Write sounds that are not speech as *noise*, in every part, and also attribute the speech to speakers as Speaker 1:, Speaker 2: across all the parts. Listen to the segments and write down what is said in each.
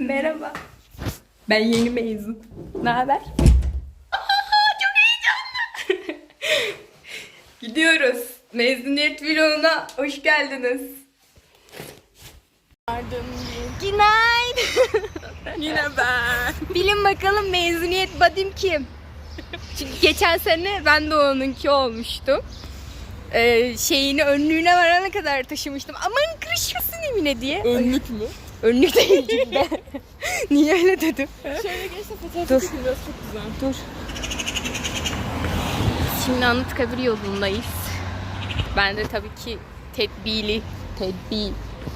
Speaker 1: Merhaba. Ben yeni mezun. Ne haber? Çok heyecanlı. *laughs* Gidiyoruz. Mezuniyet vloguna hoş geldiniz. Günaydın. *laughs*
Speaker 2: Yine ben.
Speaker 1: Bilin bakalım mezuniyet badim kim? Çünkü geçen sene ben de onunki olmuştum. Ee, şeyini önlüğüne varana kadar taşımıştım. Aman kırışmasın Emine diye.
Speaker 2: Önlük mü?
Speaker 1: Önlük değil cidden. Niye öyle dedim?
Speaker 2: Şöyle geçse fotoğraf
Speaker 1: Dur.
Speaker 2: çok güzel.
Speaker 1: Dur. Şimdi Anıtkabir yolundayız. Ben de tabii ki tedbili, tedbi,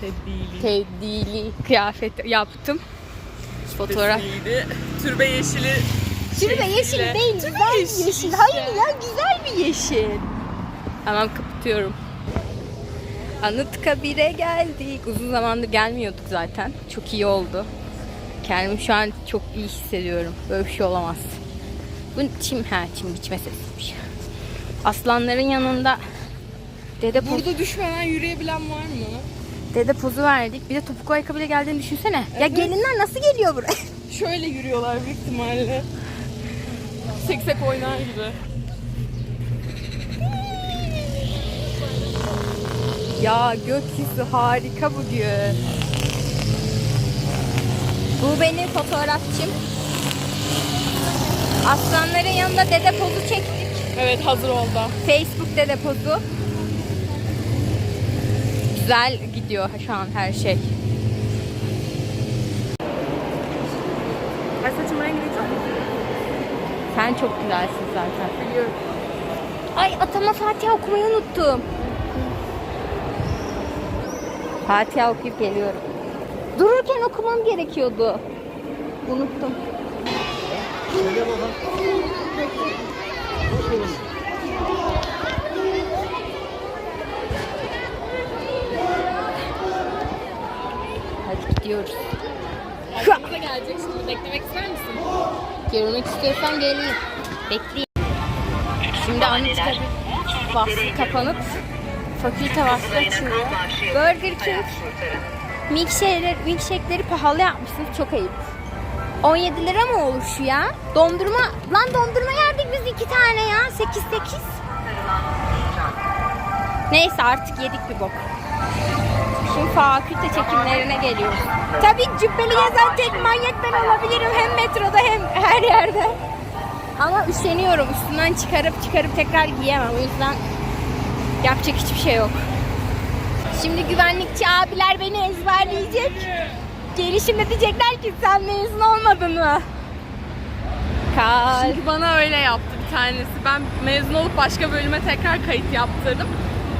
Speaker 2: Tedbili.
Speaker 1: tedbili kıyafet yaptım. Fotoğraf.
Speaker 2: Tedbili. Türbe yeşili.
Speaker 1: Şimdi de yeşil değil,
Speaker 2: Türbe
Speaker 1: güzel bir yeşil.
Speaker 2: işte.
Speaker 1: Hayır ya, güzel bir yeşil. Tamam kapatıyorum. Anıtkabir'e geldik. Uzun zamandır gelmiyorduk zaten. Çok iyi oldu. Kendimi şu an çok iyi hissediyorum. Böyle bir şey olamaz. Bu çim, ha çim biçme sesiymiş. Aslanların yanında dede, poz,
Speaker 2: Burada düşmeden yürüyebilen var mı?
Speaker 1: dede pozu verdik. Bir de topuklu ayakkabıyla geldiğini düşünsene. Ya gelinler nasıl geliyor buraya?
Speaker 2: Şöyle yürüyorlar büyük ihtimalle. Seksek oynar gibi.
Speaker 1: Ya gökyüzü harika bu diyor. Bu benim fotoğrafçım. Aslanların yanında dede pozu çektik.
Speaker 2: Evet hazır oldu.
Speaker 1: Facebook dede pozu. Güzel gidiyor şu an her şey.
Speaker 2: Ay saçım rengi çok
Speaker 1: Sen çok güzelsin zaten.
Speaker 2: biliyorum.
Speaker 1: Ay atama Fatiha okumayı unuttum. Fatiha okuyup geliyorum. Dururken okumam gerekiyordu. Unuttum. Hadi gidiyoruz.
Speaker 2: Arkamıza gelecek şimdi. Beklemek ister misin?
Speaker 1: Görmek istiyorsan geleyim. Bekleyeyim. Şimdi Anıtkabir bahsi kapanıp fakülte bahsi açılıyor. Burger King milkshake'leri, milkshake'leri pahalı yapmışsınız. Çok ayıp. 17 lira mı olur şu ya? Dondurma, lan dondurma yerdik biz iki tane ya. 8-8. Neyse artık yedik bir bok. Şimdi fakülte çekimlerine geliyoruz. Tabii cübbeli gezen tek manyak ben olabilirim. Hem metroda hem her yerde. Ama üşeniyorum. Üstünden çıkarıp çıkarıp tekrar giyemem. O yüzden yapacak hiçbir şey yok. Şimdi güvenlikçi abiler beni ezberleyecek. Gelişimde diyecekler ki sen mezun olmadın mı? Kal.
Speaker 2: Çünkü bana öyle yaptı bir tanesi. Ben mezun olup başka bölüme tekrar kayıt yaptırdım.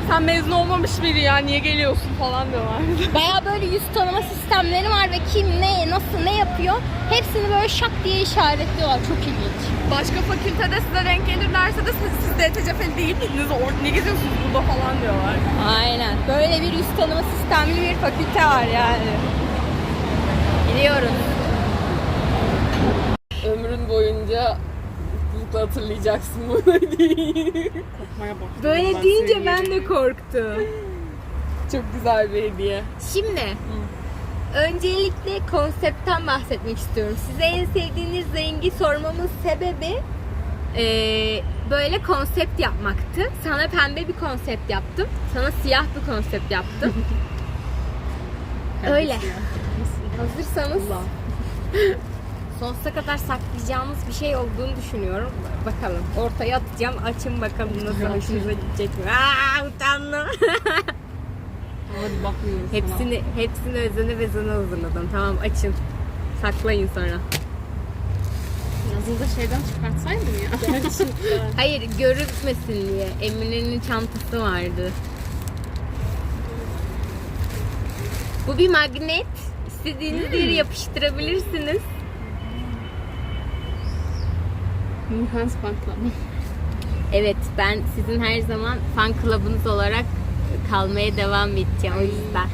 Speaker 2: Sen mezun olmamış biri ya niye geliyorsun falan diyorlar. *laughs*
Speaker 1: Baya böyle yüz tanıma sistemleri var ve kim ne nasıl ne yapıyor hepsini böyle şak diye işaretliyorlar. Çok ilginç.
Speaker 2: Başka fakültede size denk gelirlerse de siz, siz de TCF'li değil miydiniz? Or- ne geziyorsunuz burada falan diyorlar.
Speaker 1: Aynen. Böyle bir yüz tanıma sistemli bir fakülte var yani. Gidiyoruz.
Speaker 2: Mutlulukla hatırlayacaksın bunu diye. Korkmaya bak.
Speaker 1: Böyle deyince ben de korktum.
Speaker 2: Çok güzel bir hediye.
Speaker 1: Şimdi öncelikle konseptten bahsetmek istiyorum. Size en sevdiğiniz rengi sormamın sebebi eee, böyle konsept yapmaktı. Sana pembe bir konsept yaptım. Sana siyah bir konsept yaptım. *laughs* Öyle. Hazırsanız *laughs* sonsuza kadar saklayacağımız bir şey olduğunu düşünüyorum. Bakalım. Ortaya atacağım. Açın bakalım nasıl hoşunuza gidecek mi? Aa, utandım.
Speaker 2: Hadi bakmıyoruz
Speaker 1: Hepsini hepsini özene bezene hazırladım. Tamam açın. Saklayın sonra.
Speaker 2: Yazında şeyden çıkartsaydın ya. *laughs* Gerçekten.
Speaker 1: Hayır görünmesin diye. Emine'nin çantası vardı. Bu bir magnet. İstediğiniz yere yapıştırabilirsiniz.
Speaker 2: Hans Banklama.
Speaker 1: Evet ben sizin her zaman fan club'ınız olarak kalmaya devam edeceğim o yüzden.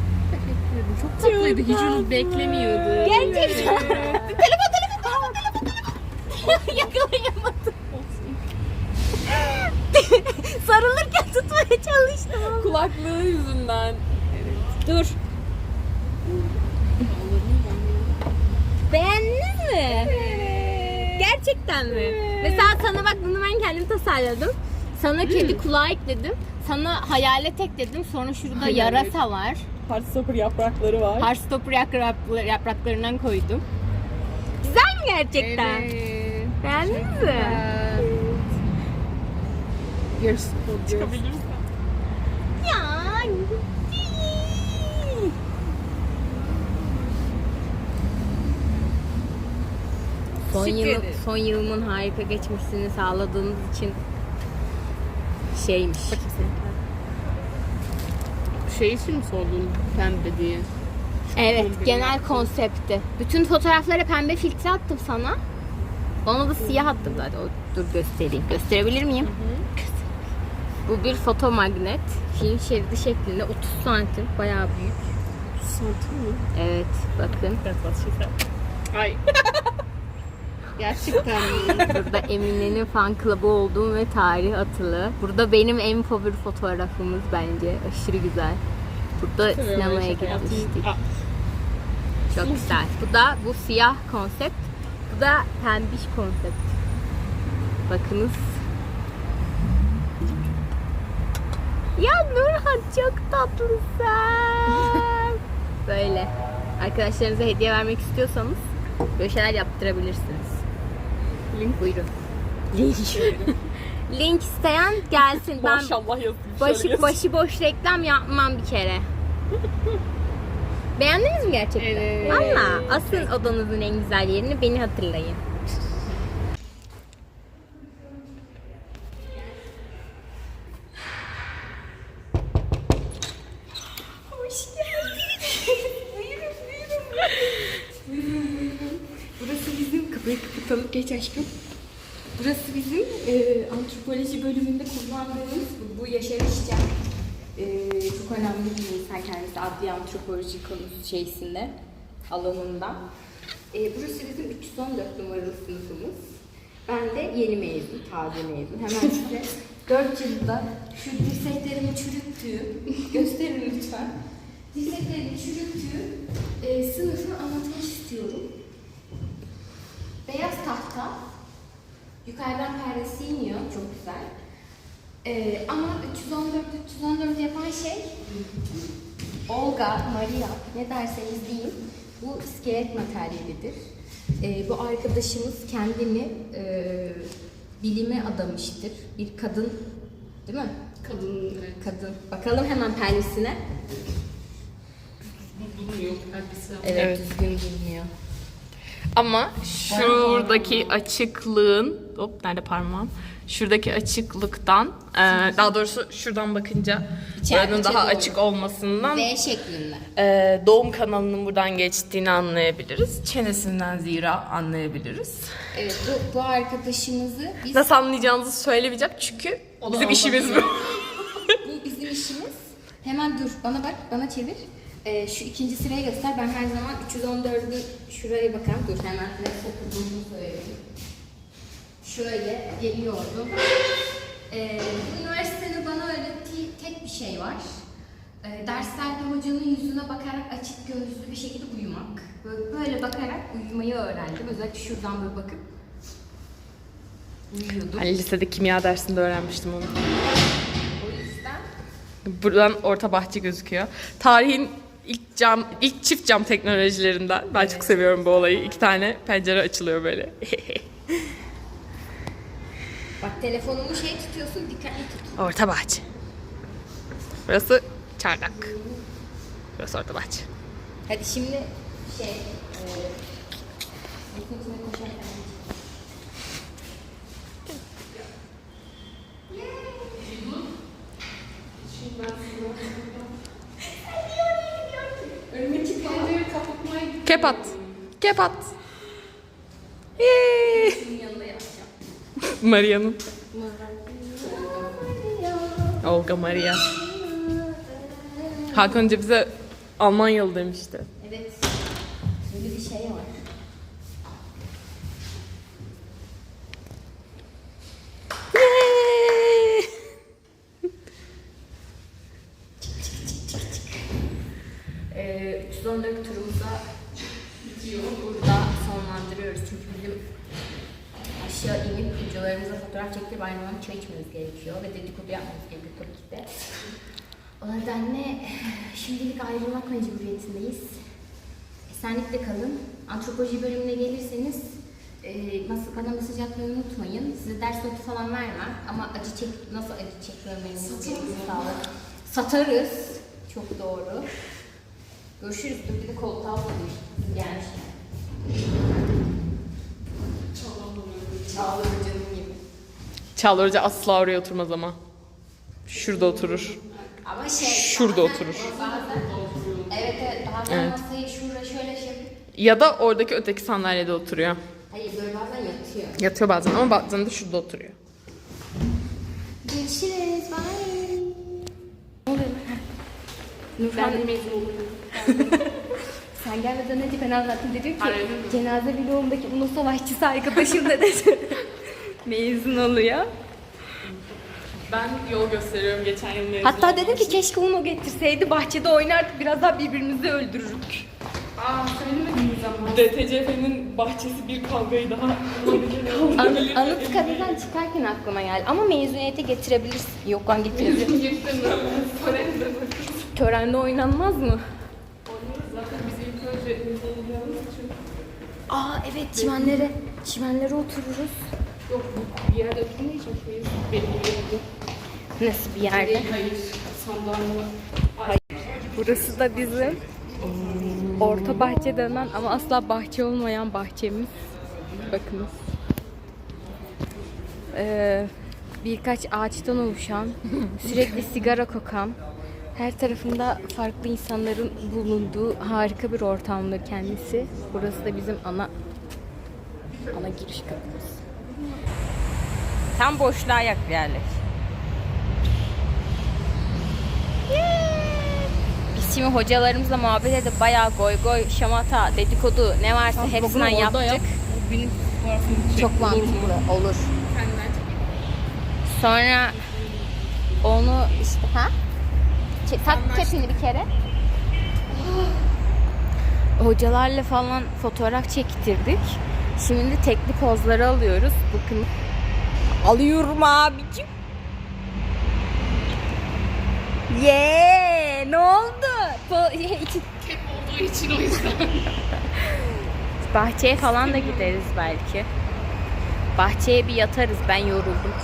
Speaker 2: Çok tatlıydı. Hiç onu beklemiyordu.
Speaker 1: Gerçekten. *laughs* telefon telefon telefon telefon telefon. *laughs* Yakalayamadım. *laughs* Sarılırken tutmaya çalıştım. ama.
Speaker 2: Kulaklığı yüzünden.
Speaker 1: Dur. Gerçekten mi? Mesela sana bak bunu ben kendim tasarladım. Sana kedi kulağı ekledim. Sana hayalet ekledim. Sonra şurada
Speaker 2: Hayalet.
Speaker 1: yarasa var.
Speaker 2: Heartstopper yaprakları var.
Speaker 1: Heartstopper yaprak- yapraklarından koydum. Güzel mi gerçekten?
Speaker 2: Evet.
Speaker 1: Beğendin mi?
Speaker 2: Yarısı Çıkabilirsin.
Speaker 1: Ya. Son,
Speaker 2: Teşekkür
Speaker 1: yıl,
Speaker 2: ederim.
Speaker 1: son yılımın harika geçmesini sağladığınız için şeymiş.
Speaker 2: Şey için mi sordun pembe diye?
Speaker 1: Evet,
Speaker 2: Kombin
Speaker 1: genel konsepti. Bütün fotoğraflara pembe filtre attım sana. Bana da siyah attım zaten. O- Dur göstereyim. Gösterebilir miyim? Bu bir foto magnet. Film şeridi şeklinde 30 santim. Bayağı büyük.
Speaker 2: Santim mi?
Speaker 1: Evet, bakın.
Speaker 2: Ay. *laughs* Gerçekten?
Speaker 1: Burada Emine'nin fan club'ı olduğum ve tarih atılı. Burada benim en favori fotoğrafımız bence. Aşırı güzel. Burada sinemaya gitmiştik. Çok güzel. Bu da bu siyah konsept. Bu da pembiş konsept. Bakınız. Ya Nurhan çok tatlısın. Böyle. Arkadaşlarınıza hediye vermek istiyorsanız böyle şeyler yaptırabilirsiniz.
Speaker 2: Link
Speaker 1: Buyurun. Link. *laughs* Link isteyen gelsin. Ben
Speaker 2: Maşallah yazmış.
Speaker 1: başı başı boş reklam yapmam bir kere. *laughs* Beğendiniz mi gerçekten?
Speaker 2: Evet.
Speaker 1: Valla asın odanızın en güzel yerini beni hatırlayın. Hoş geldiniz. buyurun buyurun. Burası bizim kapıyı kapatalım geç aşkım. Burası bizim e, antropoloji bölümünde kullandığımız bu, bu Yaşar İşcan. E, çok önemli bir insan kendisi adli antropoloji konusu şeysinde, alanında. E, burası bizim 314 numaralı sınıfımız. Ben de yeni mezun, taze mezun. Hemen size *laughs* 4 yılda şu dirseklerimi çürüttüğüm, *laughs* gösterin lütfen. Dirseklerimi çürüttüğüm e, sınıfı anlatmak istiyorum. Beyaz tahta, Yukarıdan perdesi iniyor. Çok güzel. Ee, ama 314 314 yapan şey Olga, Maria ne derseniz deyin bu iskelet materyalidir. Ee, bu arkadaşımız kendini e, bilime adamıştır. Bir kadın değil mi?
Speaker 2: Kadın evet.
Speaker 1: Kadın. Bakalım hemen perdesine.
Speaker 2: Bulunuyor perdesi.
Speaker 1: Evet,
Speaker 2: Evet.
Speaker 1: düzgün bilmiyor.
Speaker 2: Ama şuradaki açıklığın, hop nerede parmağım? Şuradaki açıklıktan, e, daha doğrusu şuradan bakınca
Speaker 1: İçeri-
Speaker 2: buranın daha
Speaker 1: doğru.
Speaker 2: açık olmasından
Speaker 1: V şeklinde.
Speaker 2: e, doğum kanalının buradan geçtiğini anlayabiliriz. Çenesinden zira anlayabiliriz.
Speaker 1: Evet, bu, bu arkadaşımızı biz
Speaker 2: Nasıl anlayacağınızı söylemeyeceğim çünkü bizim işimiz bu.
Speaker 1: Bu bizim işimiz. Hemen dur bana bak bana çevir. Ee, şu ikinci sıraya göster. Ben her zaman 314'ü şuraya bakalım. Dur hemen ne okuduğumu söyleyeyim. Şöyle geliyordum. Ee, bu üniversitenin bana öğrettiği tek bir şey var. Ee, derslerde hocanın yüzüne bakarak açık gözlü bir şekilde uyumak. Böyle, böyle bakarak uyumayı öğrendim. Özellikle şuradan böyle bakıp uyuyordum.
Speaker 2: Hani lisede kimya dersinde öğrenmiştim onu.
Speaker 1: O yüzden
Speaker 2: Buradan orta bahçe gözüküyor. Tarihin ilk cam, ilk çift cam teknolojilerinden. Ben çok seviyorum bu olayı. İki tane pencere açılıyor böyle. *laughs*
Speaker 1: Bak telefonumu şey tutuyorsun dikkatli tut.
Speaker 2: orta bahçe. Burası çardak. Burası orta bahçe.
Speaker 1: Hadi şimdi şey e,
Speaker 2: Kepat. Kepat. Yay! Maria'nın. Olga Maria. Hakan önce bize Almanyalı demişti.
Speaker 1: Evet. Bir şey var.
Speaker 2: Yay!
Speaker 1: Ee, 314 turumuza bitiyor. Burada sonlandırıyoruz çünkü bizim aşağı inip hocalarımıza fotoğraf çektirip aynı zamanda çay içmemiz gerekiyor ve dedikodu yapmamız gerekiyor tabii ki de. O nedenle şimdilik ayrılmak mecburiyetindeyiz. Esenlikle kalın. Antropoloji bölümüne gelirseniz e, nasıl bana mesaj atmayı unutmayın. Size ders notu falan vermem ama acı çek nasıl acı çekmemeniz gerektiğini sağlar. Satarız. Çok doğru. Görüşürüz. Dur bir de koltuğa alalım. Gelmişken. Çağlar canım gibi.
Speaker 2: Çağlar Hoca asla oraya oturmaz ama. Şurada oturur.
Speaker 1: Ama şey...
Speaker 2: Şurada
Speaker 1: bazen-
Speaker 2: oturur.
Speaker 1: Bazen, evet evet. Bazen
Speaker 2: Evet.
Speaker 1: masayı şurada şöyle şey...
Speaker 2: Ya da oradaki öteki sandalyede oturuyor.
Speaker 1: Hayır böyle bazen yatıyor.
Speaker 2: Yatıyor bazen ama bazen de şurada oturuyor.
Speaker 1: Görüşürüz. Bye.
Speaker 2: Ben de mezun olurum. *laughs*
Speaker 1: Sen gelmeden önce ben anlattım dedim ki
Speaker 2: mi?
Speaker 1: cenaze vlogumdaki Ulu Savaşçısı arkadaşım da dedi. *laughs* Mezun oluyor.
Speaker 2: Ben yol gösteriyorum geçen yıl mezun
Speaker 1: Hatta dedim ki keşke onu getirseydi bahçede oynardık biraz daha birbirimizi öldürürdük.
Speaker 2: Aa söylemediniz ama. DTCF'nin bahçesi bir kavgayı daha *laughs*
Speaker 1: An- Anıtkabir'den çıkarken aklıma geldi ama mezuniyete getirebilirsin. Yok lan getirebilirsin. Törende oynanmaz mı?
Speaker 2: Zaten biz ilk önce için.
Speaker 1: Aa evet çimenlere, çimenlere otururuz.
Speaker 2: Yok bu bir yerde oturmayacak mıyız? Benim.
Speaker 1: Nasıl bir yerde?
Speaker 2: Hayır. Sandalye.
Speaker 1: Burası da bizim orta bahçe denen ama asla bahçe olmayan bahçemiz. Bakınız. Ee, birkaç ağaçtan oluşan, *laughs* sürekli sigara kokan, her tarafında farklı insanların bulunduğu harika bir ortamdır kendisi. Burası da bizim ana ana giriş kapımız. Tam boşluğa yak yerleş. Biz şimdi hocalarımızla muhabbet edip bayağı goy goy, şamata, dedikodu ne varsa hepsinden yaptık. Çok mantıklı olur. Sonra onu işte ha? Ç- tak çepini bir kere. Hocalarla falan fotoğraf çektirdik. Şimdi tekli pozları alıyoruz. Bakın. Alıyorum abicim. Ye, ne oldu?
Speaker 2: Hep *laughs* olduğu için o yüzden. *laughs*
Speaker 1: Bahçeye falan da gideriz belki. Bahçeye bir yatarız. Ben yoruldum.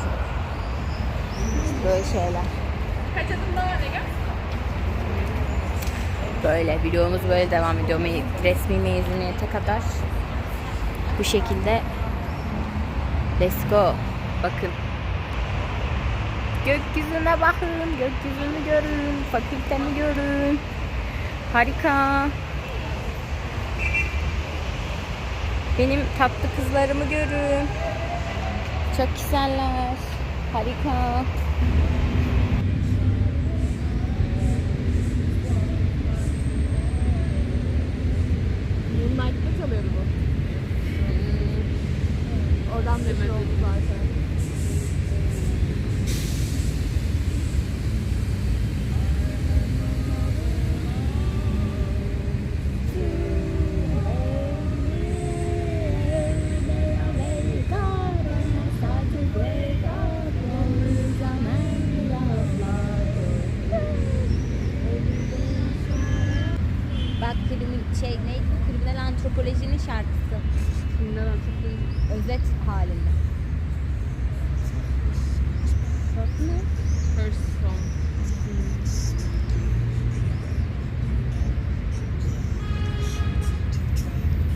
Speaker 1: Böyle şeyler.
Speaker 2: Kaç adım daha Ege?
Speaker 1: Böyle videomuz böyle devam ediyor. Resmi mezuniyete kadar. Bu şekilde. Let's go. Bakın. Gökyüzüne bakın. Gökyüzünü görün. Fakültemi görün. Harika. Benim tatlı kızlarımı görün. Çok güzeller. Harika.
Speaker 2: Moonlight'ta çalıyordu bu. Oradan meşhur oldu zaten.
Speaker 1: Şarkısı.
Speaker 2: Kimden hatırlıyorum?
Speaker 1: Özet halinde. Şarkı ne?
Speaker 2: First song.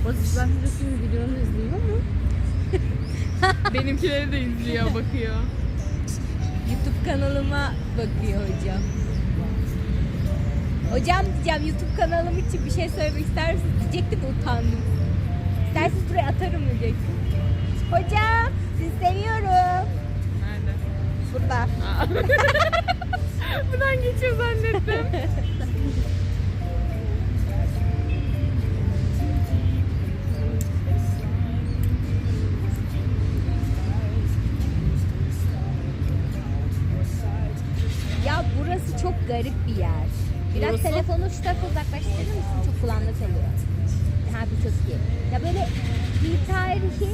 Speaker 1: Basış ben de şimdi videonu izliyor mu? *laughs*
Speaker 2: Benimkileri de izliyor, bakıyor.
Speaker 1: YouTube kanalıma bakıyor hocam. Hocam diyeceğim YouTube kanalım için bir şey söylemek ister misiniz? Diyecektim utandım. İsterseniz buraya atarım diyecektim. Hocam sizi seviyorum.
Speaker 2: Nerede?
Speaker 1: Burada. *laughs*
Speaker 2: Buradan geçiyor zannettim.
Speaker 1: Ya burası çok garip bir yer. Biraz
Speaker 2: Burası?
Speaker 1: telefonu şu tarafa uzaklaştırır mısın? Çok kulağında çalıyor. Ha bu çok iyi. Ya böyle bir tarihi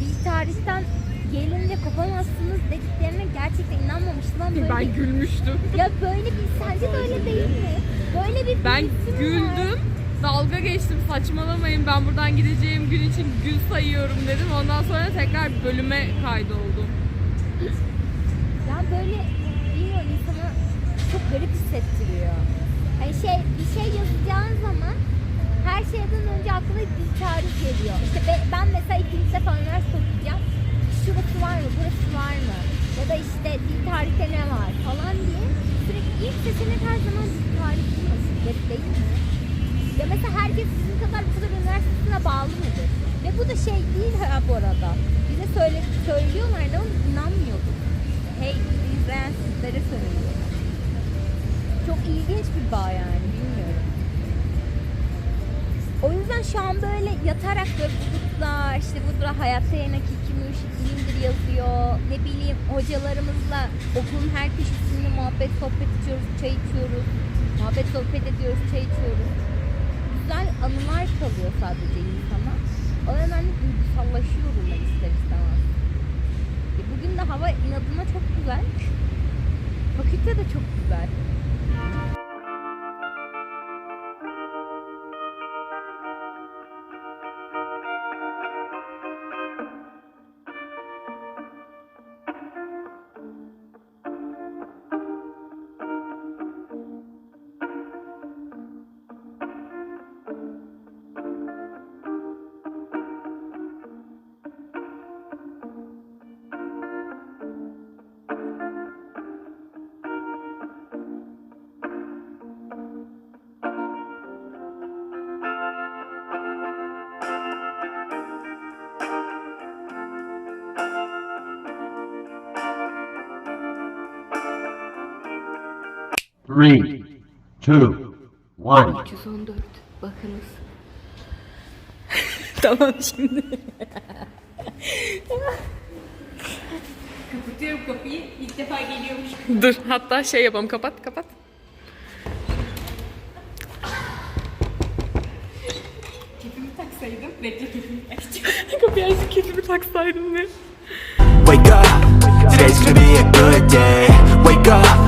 Speaker 1: bir tarihten gelince kopamazsınız dediklerine gerçekten inanmamıştım ama böyle
Speaker 2: Ben
Speaker 1: bir-
Speaker 2: gülmüştüm.
Speaker 1: ya böyle bir sence de öyle değil mi? Böyle bir
Speaker 2: Ben
Speaker 1: birisi mi var?
Speaker 2: güldüm. Dalga geçtim saçmalamayın ben buradan gideceğim gün için gün sayıyorum dedim. Ondan sonra tekrar bölüme kaydoldum.
Speaker 1: Ya böyle bilmiyorum insana çok garip hissettiriyor. Hani şey bir şey yazacağın zaman her şeyden önce aklına bir tarih geliyor. İşte be- ben mesela ikinci defa üniversite okuyacağım. Şurası var mı, burası var mı? Ya da işte dil tarihte ne var falan diye sürekli ilk seçenek her zaman dil tarih mi? Garip değil mi? Ya mesela herkes sizin kadar bu kadar üniversitesine bağlı mıdır? Ve bu da şey değil ha bu arada. Bize söyle, söylüyorlardı ama inanmıyorduk. Hey izleyen sizlere söylüyorum. Çok ilginç bir bağ yani bilmiyorum. O yüzden şu an böyle yatarak böyle bulutlar, işte burada hayatta yemek iki mürşit ilimdir yazıyor. Ne bileyim hocalarımızla okulun her köşesinde muhabbet sohbet ediyoruz, çay içiyoruz. Muhabbet sohbet ediyoruz, çay içiyoruz. Güzel anılar kalıyor sadece insana. O nedenle duygusallaşıyorum ben ister istemez. E bugün de hava inadına çok güzel. Fakülte de çok güzel.
Speaker 3: Three, two, one.
Speaker 1: 314 bakınız. *laughs* tamam şimdi. Kapatıyorum kapıyı. İlk defa geliyormuş.
Speaker 2: Dur hatta şey yapalım kapat kapat.
Speaker 1: Kepimi taksaydım. Bekle kepimi takacağım. *laughs*
Speaker 2: Kapıyı açıp kedimi taksaydım ne?
Speaker 4: Wake up, today's gonna be a good day. Wake up,